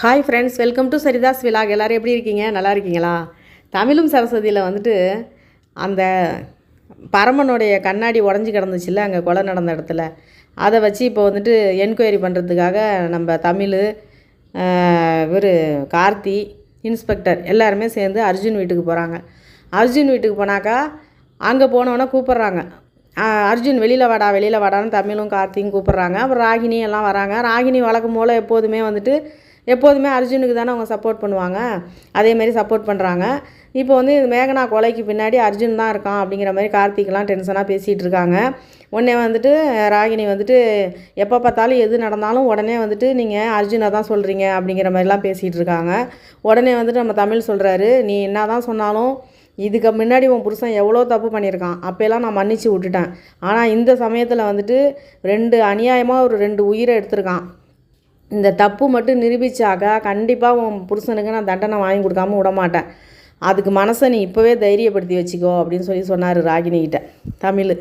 Hi friends welcome to Saritha's vlog எல்லோரும் எப்படி இருக்கீங்க? நல்லா இருக்கீங்களா? தமிழும் சரஸ்வதியில் வந்துட்டு அந்த பரமனுடைய கண்ணாடி உடஞ்சி கிடந்துச்சுல்ல அங்கே கொலை நடந்த இடத்துல. அதை வச்சு இப்போ வந்துட்டு என்கொயரி பண்ணுறதுக்காக நம்ம தமிழ் இவர் கார்த்தி இன்ஸ்பெக்டர் எல்லாருமே சேர்ந்து அர்ஜுன் வீட்டுக்கு போகிறாங்க அர்ஜுன் வீட்டுக்கு போனாக்கா அங்கே போனோன்னே கூப்பிட்றாங்க. அர்ஜுன் வெளியில் வாடா வெளியில் வாடான்னு தமிழும் கார்த்தியும் கூப்பிட்றாங்க. அப்புறம் ராகினி எல்லாம் வராங்க. ராகினி வழக்கம் போல் எப்போதுமே வந்துட்டு எப்போதுமே அர்ஜுனுக்கு தானே அவங்க சப்போர்ட் பண்ணுவாங்க. அதேமாரி சப்போர்ட் பண்ணுறாங்க இப்போ வந்து மேகனா கொலைக்கு பின்னாடி அர்ஜுன் தான் இருக்கான் அப்படிங்கிற மாதிரி கார்த்திக்லாம் டென்ஷனாக பேசிகிட்டு இருக்காங்க. உடனே வந்துட்டு ராகினி வந்துட்டு எப்போ பார்த்தாலும் எது நடந்தாலும் உடனே வந்துட்டு நீங்கள் அர்ஜுனை தான் சொல்கிறீங்க அப்படிங்கிற மாதிரிலாம் பேசிகிட்டு இருக்காங்க. உடனே வந்துட்டு நம்ம தமிழ் சொல்கிறாரு நீ என்ன தான் சொன்னாலும் இதுக்கு முன்னாடி உன் புருஷன் எவ்வளோ தப்பு பண்ணியிருக்கான். அப்போல்லாம் நான் மன்னிச்சு விட்டுட்டேன். ஆனால் இந்த சமயத்தில் வந்துட்டு ரெண்டு அநியாயமாக ஒரு ரெண்டு உயிரை எடுத்திருக்கான். இந்த தப்பு மட்டும் நிரூபிச்சாக்கா கண்டிப்பாக உன் புருஷனுக்கு நான் தண்டனை வாங்கி கொடுக்காம விட மாட்டேன். அதுக்கு மனசை நீ இப்போவே தைரியப்படுத்தி வச்சுக்கோ அப்படின்னு சொல்லி சொன்னார் ராகினிகிட்ட தமிழ்.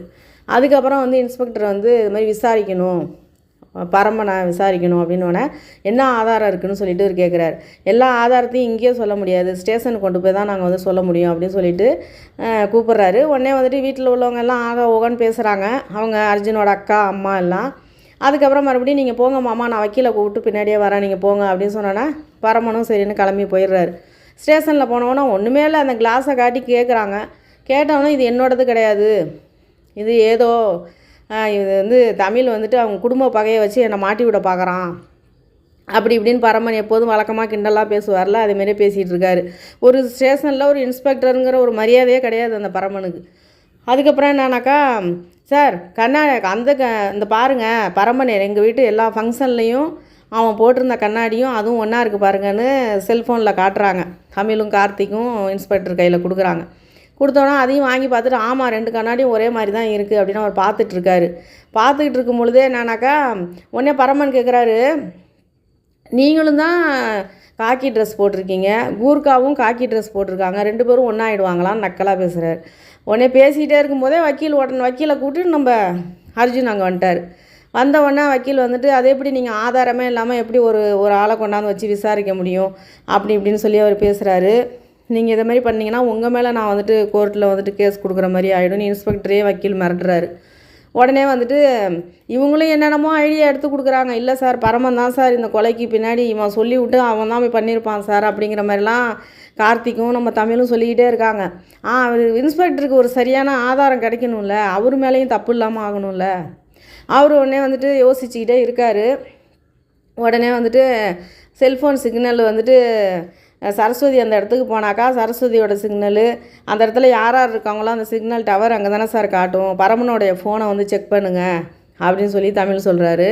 அதுக்கப்புறம் வந்து இன்ஸ்பெக்டர் வந்து இது மாதிரி விசாரிக்கணும். பரம்பனை விசாரிக்கணும் அப்படின்னோடனே என்ன ஆதாரம் இருக்குதுன்னு சொல்லிட்டு அவர் கேட்குறாரு எல்லா ஆதாரத்தையும் இங்கேயே சொல்ல முடியாது. ஸ்டேஷனுக்கு கொண்டு போய் தான் நாங்கள் வந்து சொல்ல முடியும் அப்படின்னு சொல்லிட்டு கூப்பிட்றாரு. உடனே வந்துட்டு வீட்டில் உள்ளவங்க எல்லாம் ஆக ஓகன்னு பேசுகிறாங்க அவங்க அர்ஜுனோட அக்கா அம்மா எல்லாம் அதுக்கப்புறம் மறுபடியும் நீங்கள் போங்க மாமா நான் வக்கீலை கூப்பிட்டு பின்னாடியே வரேன். நீங்கள் போங்க அப்படின்னு சொன்னோன்னா பரமனும் சரின்னு கிளம்பி போயிடுறாரு. ஸ்டேஷனில் போனவொன்னே ஒன்றுமே இல்லை அந்த கிளாஸை காட்டி கேட்குறாங்க கேட்டவொன்னே இது என்னோடது கிடையாது. இது ஏதோ இது வந்து தமிழ் வந்துட்டு அவங்க குடும்ப பகையை வச்சு என்னை மாட்டி விட பார்க்குறான் அப்படி இப்படின்னு பரமன் எப்போதும் வழக்கமாக கிண்டலாக பேசுவார்ல அதேமாரியே பேசிகிட்டு இருக்காரு. ஒரு ஸ்டேஷனில் ஒரு இன்ஸ்பெக்டருங்கிற ஒரு மரியாதையே கிடையாது அந்த பரமனுக்கு. அதுக்கப்புறம் என்னன்னாக்கா சார் கண்ணா அந்த க இந்த பாருங்கள் பரமன் எங்கள் வீட்டு எல்லா ஃபங்க்ஷன்லேயும் அவன் போட்டிருந்த கண்ணாடியும் அதுவும் ஒன்றா இருக்குது பாருங்கன்னு செல்ஃபோனில் காட்டுறாங்க. தமிழும் கார்த்திக்கும் இன்ஸ்பெக்டர் கையில் கொடுக்குறாங்க. கொடுத்தோன்னா அதையும் வாங்கி பார்த்துட்டு ஆமாம் ரெண்டு கண்ணாடியும் ஒரே மாதிரி தான் இருக்குது அப்படின்னு அவர் பார்த்துட்ருக்காரு பார்த்துக்கிட்டு இருக்கும் பொழுதே என்னன்னாக்கா உடனே பரமன் கேட்குறாரு நீங்களும் தான் காக்கி ட்ரெஸ் போட்டிருக்கீங்க. கூர்க்காவும் காக்கி ட்ரெஸ் போட்டிருக்காங்க. ரெண்டு பேரும் ஒன்றா ஆகிடுவாங்களான்னு நக்கலாக பேசுகிறார் உடனே பேசிகிட்டே இருக்கும்போதே வக்கீல் உடனே வக்கீலை கூப்பிட்டு நம்ம அர்ஜுன் அங்கே வந்துட்டார். வந்த உடனே வக்கீல் வந்துட்டு அது எப்படி நீங்கள் ஆதாரமே இல்லாமல் எப்படி ஒரு ஒரு ஆளை கொண்டாந்து வச்சு விசாரிக்க முடியும்? அப்படி இப்படின்னு சொல்லி அவர் பேசுகிறாரு நீங்கள் இதை மாதிரி பண்ணிங்கன்னா உங்கள் மேலே நான் வந்துட்டு கோர்ட்டில் வந்துட்டு கேஸ் கொடுக்குற மாதிரி ஆகிடும் இன்ஸ்பெக்டரே வக்கீல் மிரட்டுறாரு. உடனே வந்துட்டு இவங்களும் என்னென்னமோ ஐடியா எடுத்து கொடுக்குறாங்க. இல்லை சார் பரமன் தான் சார் இந்த கொலைக்கு பின்னாடி இவன் சொல்லி விட்டு அவன் தான் போய் பண்ணியிருப்பான் சார் அப்படிங்கிற மாதிரிலாம் கார்த்திக்கும் நம்ம தமிழும் சொல்லிக்கிட்டே இருக்காங்க. ஆ இன்ஸ்பெக்டருக்கு ஒரு சரியான ஆதாரம் கிடைக்கணும்ல. அவர் மேலேயும் தப்பு இல்லாமல் ஆகணும்ல. அவர் உடனே வந்துட்டு யோசிச்சுக்கிட்டே இருக்கார். உடனே வந்துட்டு செல்ஃபோன் சிக்னல் வந்துட்டு சரஸ்வதி அந்த இடத்துக்கு போனாக்கா சரஸ்வதியோட சிக்னலு அந்த இடத்துல யார் யார் இருக்காங்களோ அந்த சிக்னல் டவர் அங்கே தானே சார் காட்டும். பரமனுடைய ஃபோனை வந்து செக் பண்ணுங்கள் அப்படின்னு சொல்லி தமிழ் சொல்கிறாரு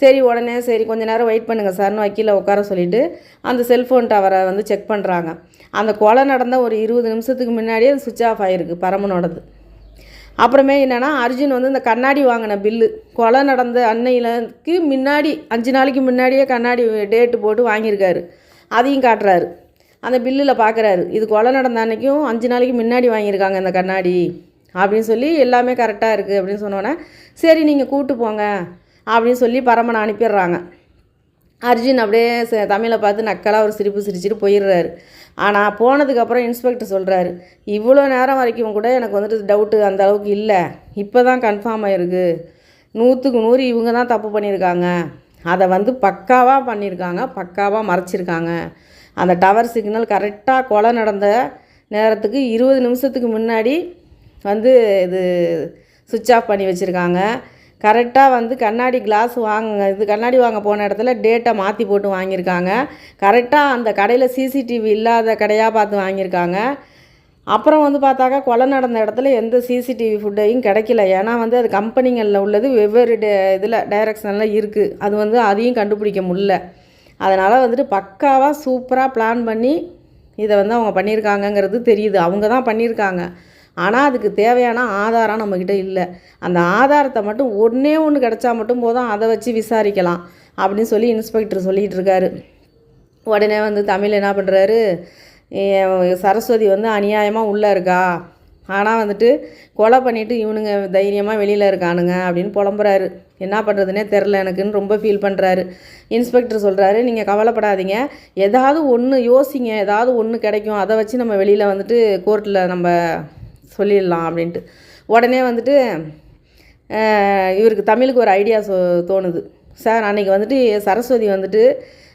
சரி உடனே சரி கொஞ்சம் நேரம் வெயிட் பண்ணுங்கள் சார்னு வக்கீல உட்கார சொல்லிவிட்டு அந்த செல்ஃபோன் டவரை வந்து செக் பண்ணுறாங்க அந்த கொலை நடந்த ஒரு இருபது நிமிஷத்துக்கு முன்னாடியே அது சுவிட்ச் ஆஃப் ஆகிருக்கு பரமனோடது. அப்புறமே என்னென்னா அர்ஜுன் வந்து இந்த கண்ணாடி வாங்கின பில்லு கொலை நடந்த அன்னையிலக்கு முன்னாடி அஞ்சு நாளைக்கு முன்னாடியே கண்ணாடி டேட்டு போட்டு வாங்கியிருக்காரு. அதையும் காட்டுறாரு. அந்த பில்லில் பார்க்குறாரு இது கொலை நடந்த அன்னைக்கும் அஞ்சு நாளைக்கு முன்னாடி வாங்கியிருக்காங்க இந்த கண்ணாடி அப்படின்னு சொல்லி எல்லாமே கரெக்டாக இருக்குது அப்படின்னு சொன்னோன்னே சரி நீங்கள் கூப்பிட்டு போங்க அப்படின்னு சொல்லி பரமனை அனுப்பிடுறாங்க. அர்ஜுன் அப்படியே தமிழை பார்த்து நக்கலாக ஒரு சிரிப்பு சிரிச்சுட்டு போயிடுறாரு. ஆனால் போனதுக்கப்புறம் இன்ஸ்பெக்டர் சொல்கிறாரு இவ்வளோ நேரம் வரைக்கும் கூட எனக்கு வந்துட்டு டவுட்டு அந்த அளவுக்கு இல்லை. இப்போ தான் கன்ஃபார்ம் ஆகிருக்கு நூற்றுக்கு நூறு இவங்க தான் தப்பு பண்ணியிருக்காங்க. அதை வந்து பக்காவாக பண்ணியிருக்காங்க பக்காவாக மறைச்சிருக்காங்க. அந்த டவர் சிக்னல் கரெக்டாக கொலை நடந்த நேரத்துக்கு இருபது நிமிஷத்துக்கு முன்னாடி வந்து இது சுவிட்ச் ஆஃப் பண்ணி வச்சுருக்காங்க. கரெக்டாக வந்து கண்ணாடி கிளாஸ் வாங்க இது கண்ணாடி வாங்க போன இடத்துல டேட்டை மாற்றி போட்டு வாங்கியிருக்காங்க. கரெக்டாக அந்த கடையில் சிசிடிவி இல்லாத கடையாக பார்த்து வாங்கியிருக்காங்க. அப்புறம் வந்து பார்த்தாக்கா கொலை நடந்த இடத்துல எந்த சிசிடிவி ஃபுட்டையும் கிடைக்கல. ஏன்னா வந்து அது கம்பெனிகளில் உள்ளது வெவ்வேறு டே இதில் டைரக்ஷனில் இருக்குது அது வந்து அதையும் கண்டுபிடிக்க முடில அதனால் வந்துட்டு பக்காவாக சூப்பராக பிளான் பண்ணி இதை வந்து அவங்க பண்ணியிருக்காங்கங்கிறது தெரியுது. அவங்க தான் பண்ணியிருக்காங்க. ஆனால் அதுக்கு தேவையான ஆதாரம் நம்மக்கிட்ட இல்லை. அந்த ஆதாரத்தை மட்டும் ஒன்றே ஒன்று கிடச்சா மட்டும் போதும் அதை வச்சு விசாரிக்கலாம் அப்படின்னு சொல்லி இன்ஸ்பெக்டர் சொல்லிகிட்டு இருக்காரு. உடனே வந்து தமிழ் என்ன பண்ணுறாரு சரஸ்வதி வந்து அநியாயமாக உள்ளே இருக்கா? ஆனால் வந்துட்டு கொலை பண்ணிவிட்டு இவனுங்க தைரியமாக வெளியில் இருக்கானுங்க அப்படின்னு புலம்புறாரு. என்ன பண்ணுறதுனே தெரில எனக்குன்னு ரொம்ப ஃபீல் பண்ணுறாரு இன்ஸ்பெக்டர் சொல்கிறாரு நீங்கள் கவலைப்படாதீங்க. ஏதாவது ஒன்று யோசிங்க. ஏதாவது ஒன்று கிடைக்கும். அதை வச்சு நம்ம வெளியில் வந்துட்டு கோர்ட்டில் நம்ம சொல்லிடலாம் அப்படின்ட்டு. உடனே வந்துட்டு இவருக்கு தமிழுக்கு ஒரு ஐடியா சொ தோணுது. சார் அன்றைக்கி வந்துட்டு சரஸ்வதி வந்துட்டு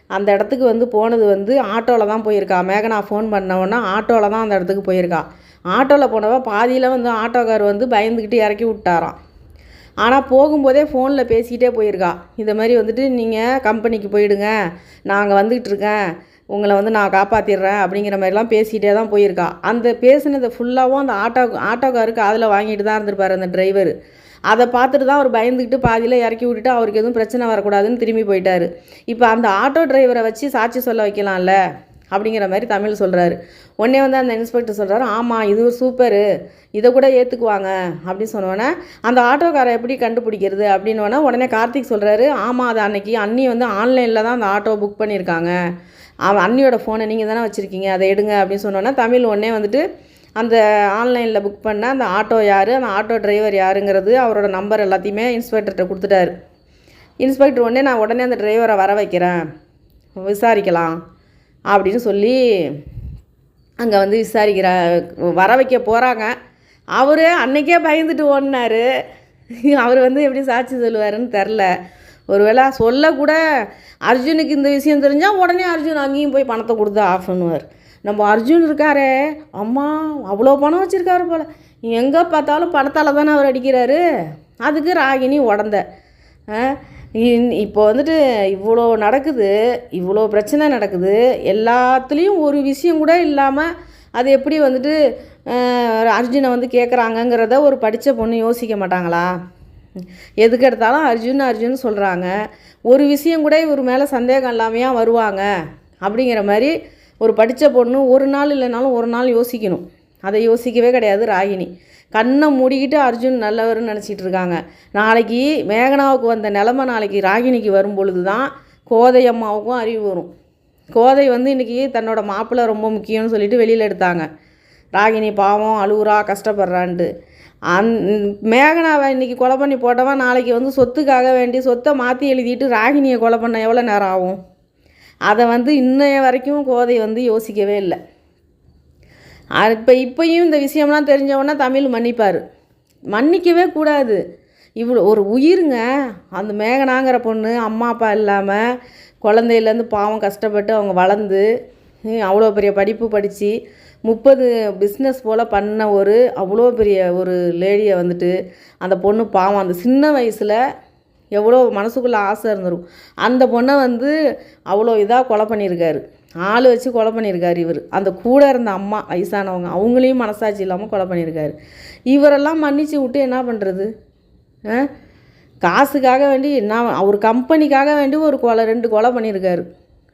அந்த இடத்துக்கு வந்து போனது வந்து ஆட்டோவில் தான் போயிருக்கா. மேகனா ஃபோன் பண்ணவொன்னே ஆட்டோவில் தான் அந்த இடத்துக்கு போயிருக்கா. ஆட்டோவில் போனவ பாதியில் வந்து ஆட்டோக்கார் வந்து பயந்துக்கிட்டு இறக்கி விட்டாராம். ஆனால் போகும்போதே ஃபோனில் பேசிக்கிட்டே போயிருக்கா. இந்த மாதிரி வந்துட்டு நீங்கள் கம்பெனிக்கு போயிடுங்க. நாங்கள் வந்துக்கிட்டு இருக்கேன். உங்களை வந்து நான் காப்பாற்றிடுறேன் அப்படிங்கிற மாதிரிலாம் பேசிகிட்டே தான் போயிருக்கா. அந்த பேசுனதை ஃபுல்லாகவும் அந்த ஆட்டோ ஆட்டோக்காருக்கு அதில் வாங்கிட்டு தான் இருந்திருப்பார் அந்த டிரைவர் அதை பார்த்துட்டு தான் அவர் பயந்துக்கிட்டு பாதியில் இறக்கி விட்டுட்டு அவருக்கு எதுவும் பிரச்சனை வரக்கூடாதுன்னு திரும்பி போயிட்டார். இப்போ அந்த ஆட்டோ டிரைவரை வச்சு சாட்சி சொல்ல வைக்கலாம்ல? அப்படிங்கிற மாதிரி தமிழ் சொல்கிறாரு உடனே வந்து அந்த இன்ஸ்பெக்டர் சொல்கிறாரு ஆமாம் இது ஒரு சூப்பரு. இதை கூட ஏற்றுக்குவாங்க அப்படின்னு சொன்னோன்னே அந்த ஆட்டோக்காரை எப்படி கண்டுபிடிக்கிறது அப்படின்னோடனே உடனே கார்த்திக் சொல்கிறாரு ஆமாம் அது அன்னைக்கு அண்ணி வந்து ஆன்லைனில் தான் அந்த ஆட்டோ புக் பண்ணியிருக்காங்க. அவன் அண்ணியோட ஃபோனை நீங்கள் தானே வச்சுருக்கீங்க அதை எடுங்க. அப்படின்னு சொன்னோன்னே தமிழ் உடனே வந்துட்டு அந்த ஆன்லைனில் புக் பண்ண அந்த ஆட்டோ யார்? அந்த ஆட்டோ டிரைவர் யாருங்கிறது அவரோட நம்பர் எல்லாத்தையுமே இன்ஸ்பெக்டர்கிட்ட கொடுத்துட்டாரு. இன்ஸ்பெக்டர் உடனே நான் உடனே அந்த டிரைவரை வர வைக்கிறேன். விசாரிக்கலாம் அப்படின்னு சொல்லி அங்கே வந்து விசாரிக்கிற வர வைக்க போகிறாங்க அவர் அன்னைக்கே பயந்துட்டு ஓடினாரு. அவர் வந்து எப்படி சாட்சி சொல்லுவாருன்னு தெரில ஒருவேளை சொல்லக்கூட அர்ஜுனுக்கு இந்த விஷயம் தெரிஞ்சால் உடனே அர்ஜுன் அங்கேயும் போய் பணத்தை கொடுத்து ஆஃப் பண்ணுவார். நம்ம அர்ஜுன் இருக்காரே. அம்மா அவ்வளோ பணம் வச்சுருக்காரு போல். எங்கே பார்த்தாலும் பணத்தால் தானே அவர் அடிக்கிறாரு. அதுக்கு ராகினி உடந்த. இன்- இப்போ வந்துட்டு இவ்வளோ நடக்குது இவ்வளோ பிரச்சனை நடக்குது. எல்லாத்துலேயும் ஒரு விஷயம் கூட இல்லாமல் அது எப்படி வந்துட்டு அர்ஜுனை வந்து கேட்குறாங்கங்கிறத ஒரு படித்த பொண்ணு யோசிக்க மாட்டாங்களா? எதுக்கு எடுத்தாலும் அர்ஜுன் அர்ஜுன் சொல்கிறாங்க ஒரு விஷயம் கூட இவர் மேலே சந்தேகம் இல்லாமையாக வருவாங்க. அப்படிங்கிற மாதிரி ஒரு படித்த பொண்ணு ஒரு நாள் இல்லைனாலும் ஒரு நாள் யோசிக்கணும். அதை யோசிக்கவே கிடையாது ராகினி கண்ணை மூடிக்கிட்டு அர்ஜுன் நல்லவர்னு நினச்சிட்டு இருக்காங்க. நாளைக்கு மேகனாவுக்கு வந்த நிலமை நாளைக்கு ராகினிக்கு வரும் பொழுது தான் கோதை அம்மாவுக்கும் அறிவு வரும். கோதை வந்து இன்றைக்கி தன்னோட மாப்பிள்ளை ரொம்ப முக்கியம்னு சொல்லிட்டு வெளியில் எடுத்தாங்க. ராகினி பாவம் அழுகுறா கஷ்டப்படுறான்ட்டு. அந் மேகனாவை இன்றைக்கி கொலை பண்ணி போட்டவன் நாளைக்கு வந்து சொத்துக்காக வேண்டி சொத்தை மாற்றி எழுதிட்டு ராகினியை கொலை பண்ண எவ்வளோ நேரம் ஆகும்? அதை வந்து இன்னைய வரைக்கும் கோதை வந்து யோசிக்கவே இல்லை. இப்போ இப்பயும் இந்த விஷயம்லாம் தெரிஞ்சவொன்னே தமிழ் மன்னிப்பார். மன்னிக்கவே கூடாது. இவ்வளோ ஒரு உயிருங்க. அந்த மேகனாங்கிற பொண்ணு அம்மா அப்பா இல்லாமல் குழந்தையிலேருந்து பாவம் கஷ்டப்பட்டு அவங்க வளர்ந்து அவ்வளோ பெரிய படிப்பு படித்து முப்பது பிஸ்னஸ் போல் பண்ண ஒரு அவ்வளோ பெரிய ஒரு லேடியை வந்துட்டு அந்த பொண்ணு பாவம் அந்த சின்ன வயசில் எவ்வளோ மனசுக்குள்ளே ஆசை இருந்துடும் அந்த பொண்ணை வந்து அவ்வளோ இதாக கொலை பண்ணியிருக்காரு. ஆள் வச்சு கொலை பண்ணியிருக்காரு இவர். அந்த கூட இருந்த அம்மா வயசானவங்க அவங்களையும் மனசாட்சி இல்லாமல் கொலை பண்ணியிருக்காரு. இவரெல்லாம் மன்னிச்சு விட்டு என்ன பண்ணுறது காசுக்காக வேண்டி நான் அவர் கம்பெனிக்காக வேண்டி ஒரு கொலை ரெண்டு கொலை பண்ணியிருக்காரு.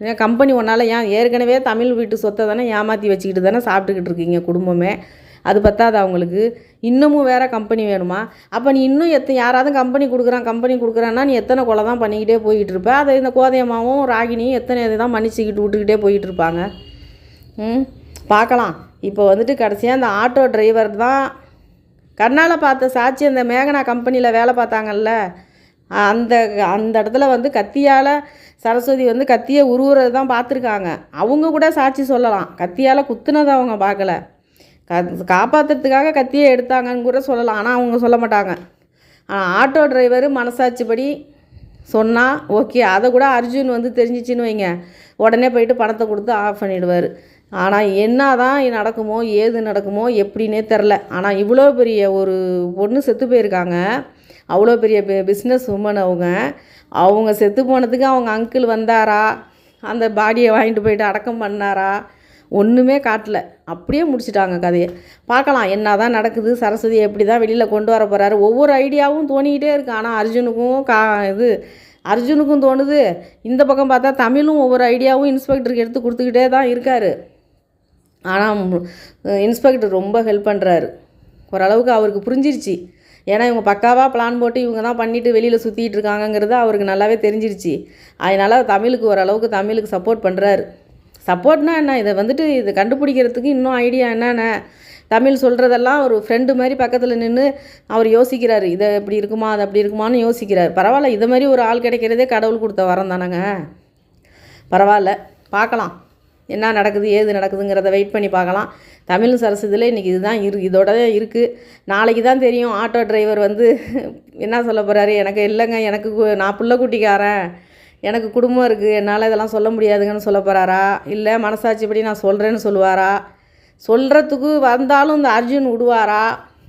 ஏன் கம்பெனி ஒன்றால் ஏன் ஏற்கனவே தமிழ் வீட்டு சொத்தை தானே ஏமாற்றி வச்சுக்கிட்டு தானே சாப்பிட்டுக்கிட்டு இருக்கீங்க குடும்பமே? அது பத்தாது அவங்களுக்கு. இன்னமும் வேறு கம்பெனி வேணுமா? அப்போ நீ இன்னும் எத்தனை யாராவது கம்பெனி கொடுக்குறான் கம்பெனி கொடுக்குறான்னா நீ எத்தனை கொலை தான் பண்ணிக்கிட்டே போய்கிட்டு இருப்ப அதை இந்த கோதையம்மாவும் ராகினியும் எத்தனை இதை தான் மன்னிச்சுக்கிட்டு விட்டுக்கிட்டே போயிட்டு இருப்பாங்க ம் பார்க்கலாம் இப்போ வந்துட்டு கடைசியாக அந்த ஆட்டோ டிரைவர் தான் கண்ணால் பார்த்த சாட்சி அந்த மேகனா கம்பெனியில் வேலை பார்த்தாங்கல்ல அந்த அந்த இடத்துல வந்து கத்தியால் சரஸ்வதி வந்து கத்தியை உருவுறது தான் பார்த்துருக்காங்க. அவங்க கூட சாட்சி சொல்லலாம். கத்தியால் குத்துனதை அவங்க பார்க்கல. க காப்பாற்றுறதுக்காக கத்தியே எடுத்தாங்கன்னு கூட சொல்லலாம். ஆனால் அவங்க சொல்ல மாட்டாங்க. ஆனால் ஆட்டோ டிரைவர் மனசாட்சிப்படி சொன்னால் ஓகே அதை கூட அர்ஜுன் வந்து தெரிஞ்சிச்சின்னு வைங்க. உடனே போயிட்டு பணத்தை கொடுத்து ஆஃப் பண்ணிடுவார். ஆனால் என்ன தான் நடக்குமோ ஏது நடக்குமோ எப்படின்னே தெரில ஆனால் இவ்வளோ பெரிய ஒரு பொண்ணு செத்து போயிருக்காங்க. அவ்வளோ பெரிய பிஸ்னஸ் உமன் அவங்க. அவங்க செத்து போனதுக்கு அவங்க அங்கிள் வந்தாரா? அந்த பாடியை வாங்கிட்டு போயிட்டு அடக்கம் பண்ணாரா? ஒன்றுமே காட்டல. அப்படியே முடிச்சிட்டாங்க கதையை. பார்க்கலாம் என்ன தான் நடக்குது சரஸ்வதி எப்படி தான் வெளியில் கொண்டு வர போகிறாரு ஒவ்வொரு ஐடியாவும் தோணிக்கிட்டே இருக்குது ஆனால் அர்ஜுனுக்கும் கா இது அர்ஜுனுக்கும் தோணுது. இந்த பக்கம் பார்த்தா தமிழும் ஒவ்வொரு ஐடியாவும் இன்ஸ்பெக்டருக்கு எடுத்து கொடுத்துக்கிட்டே தான் இருக்கார். ஆனால் இன்ஸ்பெக்டர் ரொம்ப ஹெல்ப் பண்ணுறாரு ஓரளவுக்கு அவருக்கு புரிஞ்சிருச்சு. ஏன்னா இவங்க பக்காவாக பிளான் போட்டு இவங்க தான் பண்ணிவிட்டு வெளியில் சுற்றிட்டு இருக்காங்கங்கிறது அவருக்கு நல்லாவே தெரிஞ்சிருச்சு. அதனால் தமிழுக்கு ஓரளவுக்கு தமிழுக்கு சப்போர்ட் பண்ணுறாரு சப்போர்ட்னா என்ன? இதை வந்துட்டு இதை கண்டுபிடிக்கிறதுக்கு இன்னும் ஐடியா என்னென்ன? தமிழ் சொல்கிறதெல்லாம் ஒரு ஃப்ரெண்டு மாதிரி பக்கத்தில் நின்று அவர் யோசிக்கிறார். இதை இப்படி இருக்குமா? அது அப்படி இருக்குமான்னு யோசிக்கிறார். பரவாயில்ல இதை மாதிரி ஒரு ஆள் கிடைக்கிறதே கடவுள் கொடுத்த வரம் தானேங்க? பரவாயில்ல பார்க்கலாம். என்ன நடக்குது ஏது நடக்குதுங்கிறத வெயிட் பண்ணி பார்க்கலாம். தமிழ் சரஸ்வதியில் இன்றைக்கி இதுதான் இரு இதோட இருக்குது நாளைக்கு தான் தெரியும். ஆட்டோ டிரைவர் வந்து என்ன சொல்ல போகிறாரு எனக்கு இல்லைங்க எனக்கு நான் புள்ள குட்டிக்காரன். எனக்கு குடும்பம் இருக்குது என்னால் இதெல்லாம் சொல்ல முடியாதுங்கன்னு சொல்ல போகிறாரா இல்லை மனசாட்சிப்படி நான் சொல்கிறேன்னு சொல்லுவாரா? சொல்கிறதுக்கு வந்தாலும் இந்த அர்ஜுன் விடுவாரா?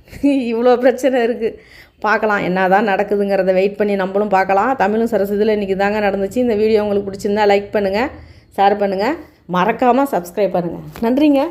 இவ்வளோ பிரச்சனை இருக்குது பார்க்கலாம் என்ன தான் நடக்குதுங்கிறத வெயிட் பண்ணி நம்மளும் பார்க்கலாம் தமிழும் சரஸ்வதியில் இன்றைக்கி தாங்க நடந்துச்சு. இந்த வீடியோ உங்களுக்கு பிடிச்சிருந்தா லைக் பண்ணுங்கள் ஷேர் பண்ணுங்கள் மறக்காமல் சப்ஸ்கிரைப் பண்ணுங்கள் நன்றிங்க.